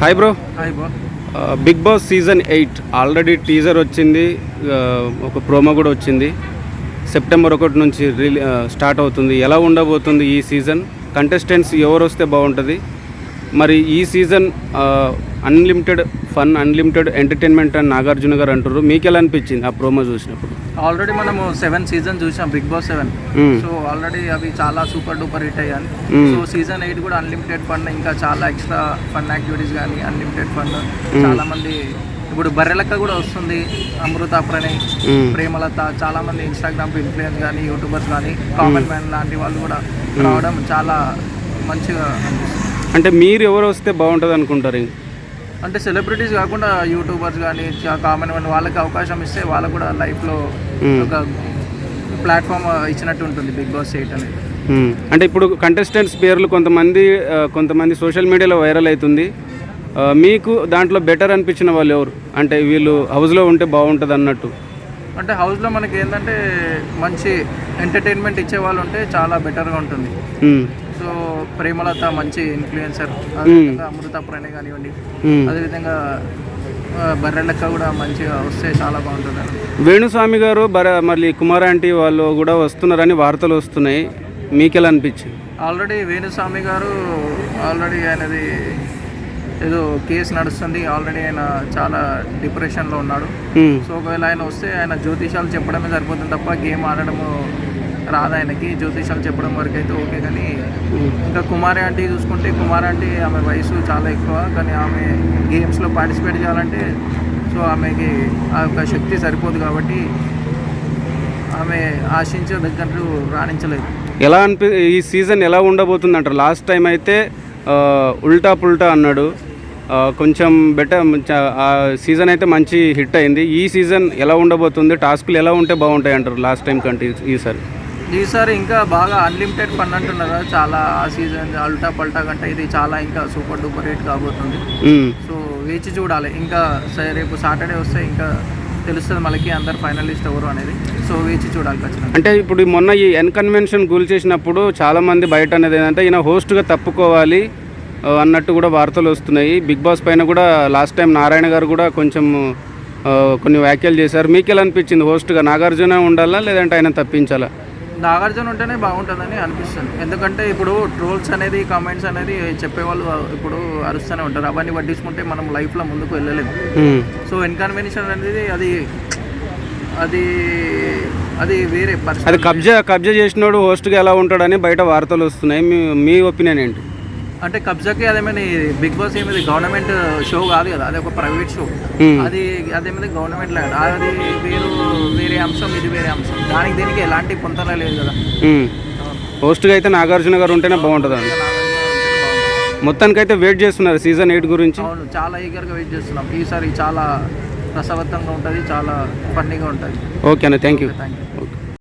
Hi bro hi bro Bigg Boss season eight already teaser వచ్చింది. ఆ, ఒక promo కూడా వచ్చింది. సెప్టెంబర్ ఒకటి నుంచి రిలీ స్టార్ట్ అవుతుంది. ఎలా ఉండబోతుంది ఈ సీజన్ కంటెస్టెంట్స్ ఎవరు వస్తే బాగుంటుంది? మరి ఈ season unlimited fun unlimited entertainment అని నాగార్జున గారు అంటారు మీకు ఎలా అనిపించింది ఆ ప్రోమో చూసినప్పుడు? ఆల్రెడీ మనము సెవెన్ సీజన్ చూసాం Bigg Boss seven. So already అవి చాలా సూపర్ డూపర్ హిట్ అయ్యాయి. మ్మ్. సో సీజన్ ఎయిట్ కూడా అన్లిమిటెడ్ ఫండ్ ఇంకా చాలా ఎక్స్ట్రా ఫన్ యాక్టివిటీస్ కానీ అన్లిమిటెడ్ ఫండ్ చాలా మంది ఇప్పుడు బర్రెలక్క కూడా వస్తుంది అమృత ప్రణయ్. ప్రేమలత చాలా మంది ఇన్స్టాగ్రామ్ ఇన్ఫ్లుయెన్స్ కానీ యూట్యూబర్స్ కానీ కామన్ మ్యాన్ లాంటి వాళ్ళు కూడా రావడం చాలా మంచిగా అంటే మీరు ఎవరు వస్తే బాగుంటుంది అనుకుంటారు? అంటే సెలబ్రిటీస్ కాకుండా యూట్యూబర్స్ కానీ కామన్ మ్యాన్ వాళ్ళకి అవకాశం ఇస్తే వాళ్ళకు కూడా లైఫ్లో మ్మ్. ఒక ప్లాట్ఫామ్ ఇచ్చినట్టు ఉంటుంది బిగ్ బాస్ ఎయిట్ అనేది మ్మ్. అంటే ఇప్పుడు కంటెస్టెంట్స్ పేర్లు కొంతమంది కొంతమంది సోషల్ మీడియాలో వైరల్ అవుతుంది మీకు దాంట్లో బెటర్ అనిపించిన వాళ్ళు ఎవరు అంటే వీళ్ళు హౌస్లో ఉంటే బాగుంటుంది అన్నట్టు అంటే హౌస్లో మనకి ఏంటంటే మంచి ఎంటర్టైన్మెంట్ ఇచ్చే వాళ్ళు ఉంటే చాలా బెటర్గా ఉంటుంది. సో ప్రేమలత మంచి ఇన్ఫ్లుయెన్సర్ అమృత ప్రణయ్ కానివ్వండి. అదేవిధంగా బర్రెలెక్క కూడా మంచిగా వస్తే చాలా బాగుంటుంది వేణుస్వామి గారు బర మళ్ళీ కుమార్ ఆంటీ వాళ్ళు కూడా వస్తున్నారని వార్తలు వస్తున్నాయి. మీకు ఎలా అనిపించింది? ఆల్రెడీ వేణుస్వామి గారు ఆల్రెడీ ఆయనది ఏదో కేసు నడుస్తుంది. ఆల్రెడీ ఆయన చాలా డిప్రెషన్లో ఉన్నాడు. సో ఒకవేళ ఆయన వస్తే ఆయన జ్యోతిషాలు చెప్పడమే సరిపోతుంది తప్ప గేమ్ ఆడడము రాదు ఆయనకి. జ్యోతిషాలు చెప్పడం వరకు అయితే ఓకే కానీ ఇంకా కుమారి ఆంటీ చూసుకుంటే కుమారి ఆంటీ ఆమె వయసు చాలా ఎక్కువ. కానీ ఆమె గేమ్స్లో పార్టిసిపేట్ చేయాలంటే సో ఆమెకి ఆ యొక్క శక్తి సరిపోదు కాబట్టి ఆమె ఆశించే దగ్గర రాణించలేదు. ఎలా అనిపి ఈ సీజన్ ఎలా ఉండబోతుంది అంటారు లాస్ట్ టైం అయితే ఉల్టా పుల్టా అన్నాడు. కొంచెం బెటర్ ఆ సీజన్ అయితే మంచి హిట్ అయింది. ఈ సీజన్ ఎలా ఉండబోతుంది? టాస్క్లు ఎలా ఉంటే బాగుంటాయి అంటారు లాస్ట్ టైం కంటే ఈ- ఈసారి ఈసారి ఇంకా బాగా అన్లిమిటెడ్ ఫన్ అంటున్నారు కదా, చాలా ఆ సీజన్ అల్టా పల్టా కంటే ఇది చాలా ఇంకా సూపర్ డూపర్ హిట్ కాబోతుంది. సో వేచి చూడాలి. ఇంకా సరే రేపు సాటర్డే వస్తే ఇంకా తెలుస్తుంది మనకి అందరు ఫైనలిస్ట్ ఎవరు అనేది. సో వేచి చూడాలి ఖచ్చితంగా. అంటే ఇప్పుడు మొన్న ఈ ఎన్ కన్వెన్షన్ కూల్ చేసినప్పుడు చాలామంది బయట అనేది ఏంటంటే ఈయన హోస్ట్గా తప్పుకోవాలి. అన్నట్టు కూడా వార్తలు వస్తున్నాయి. బిగ్ బాస్ పైన కూడా లాస్ట్ టైం నారాయణ గారు కూడా కొంచెం కొన్ని వ్యాఖ్యలు చేశారు. మీకు ఎలా అనిపించింది? హోస్ట్గా నాగార్జున ఉండాలా లేదంటే ఆయన తప్పించాలా? నాగార్జున ఉంటేనే బాగుంటుందని అనిపిస్తుంది. ఎందుకంటే ఇప్పుడు ట్రోల్స్ అనేది కామెంట్స్ అనేది చెప్పేవాళ్ళు ఇప్పుడు అరుస్తూనే ఉంటారు. అవన్నీ పట్టించుకుంటే మనం లైఫ్లో ముందుకు వెళ్ళలేము. సో ఇన్కన్వెన్షన్ అనేది అది అది అది వేరే అది కబ్జా కబ్జా చేసినోడు హోస్ట్గా ఎలా ఉంటాడని బయట వార్తలు వస్తున్నాయి. మీ మీ ఒపీనియన్ ఏంటి? అంటే కబ్జాకి అదేమైనా బిగ్ బాస్ ఏమైంది గవర్నమెంట్ షో కాదు కదా అది ఒక ప్రైవేట్ షో. అది అదేమైంది గవర్నమెంట్ లేదు అది వేరు వేరే అంశం ఇది వేరే అంశం. దానికి దీనికి ఎలాంటి పొంతన లేదు కదా. హోస్ట్గా అయితే నాగార్జున గారు ఉంటేనే బాగుంటుంది అండి మొత్తానికైతే వెయిట్ చేస్తున్నారు సీజన్ ఎయిట్ గురించి. అవును చాలా ఈగర్గా వెయిట్ చేస్తున్నాం. ఈసారి చాలా రసవత్తంగా ఉంటుంది చాలా ఫన్నీగా ఉంటుంది. ఓకే అన్న థ్యాంక్ యూ థ్యాంక్ యూ